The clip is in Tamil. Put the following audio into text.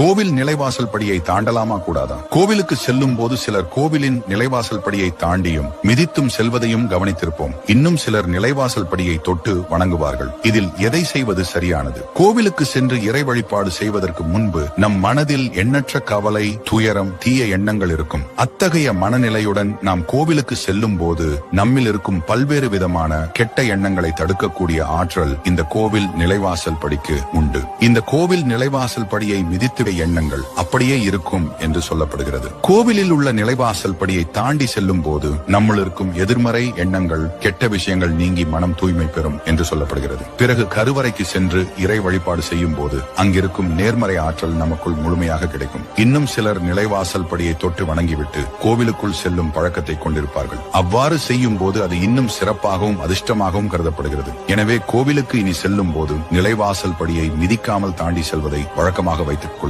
கோவில் நிலைவாசல் படியை தாண்டலாமா கூடாதா? கோவிலுக்கு செல்லும் போது சிலர் கோவிலின் நிலைவாசல் படியை தாண்டியும் மிதித்தும் செல்வதையும் கவனித்திருப்போம். இன்னும் சிலர் நிலைவாசல் படியை தொட்டு வணங்குவார்கள். இதில் எதை செய்வது சரியானது? கோவிலுக்கு சென்று இறை வழிபாடு செய்வதற்கு முன்பு நம் மனதில் எண்ணற்ற கவலை துயரம் தீய எண்ணங்கள் இருக்கும். அத்தகைய மனநிலையுடன் நாம் கோவிலுக்கு செல்லும் போது நம்மில் இருக்கும் பல்வேறு விதமான கெட்ட எண்ணங்களை தடுக்கக்கூடிய ஆற்றல் இந்த கோவில் நிலைவாசல் படிக்கு உண்டு. இந்த கோவில் நிலைவாசல் படியை மிதித்து எண்ணங்கள் அப்படியே இருக்கும் என்று சொல்லப்படுகிறது. கோவிலில் உள்ள நிலைவாசல் படியை தாண்டி செல்லும் போது நம்முள் இருக்கும் எதிர்மறை எண்ணங்கள் கெட்ட விஷயங்கள் நீங்கி மனம் தூய்மை பெறும் என்று சொல்லப்படுகிறது. பிறகு கருவறைக்கு சென்று இறை வழிபாடு செய்யும் போது அங்கிருக்கும் நேர்மறை ஆற்றல் நமக்குள் முழுமையாக கிடைக்கும். இன்னும் சிலர் நிலைவாசல் படியை தொட்டு வணங்கிவிட்டு கோவிலுக்குள் செல்லும் பழக்கத்தை கொண்டிருப்பார்கள். அவ்வாறு செய்யும் போது அது இன்னும் சிறப்பாகவும் அதிர்ஷ்டமாகவும் கருதப்படுகிறது. எனவே கோவிலுக்கு இனி செல்லும் போது நிலைவாசல் படியை மிதிக்காமல் தாண்டி செல்வதை வழக்கமாக வைத்துக் கொள்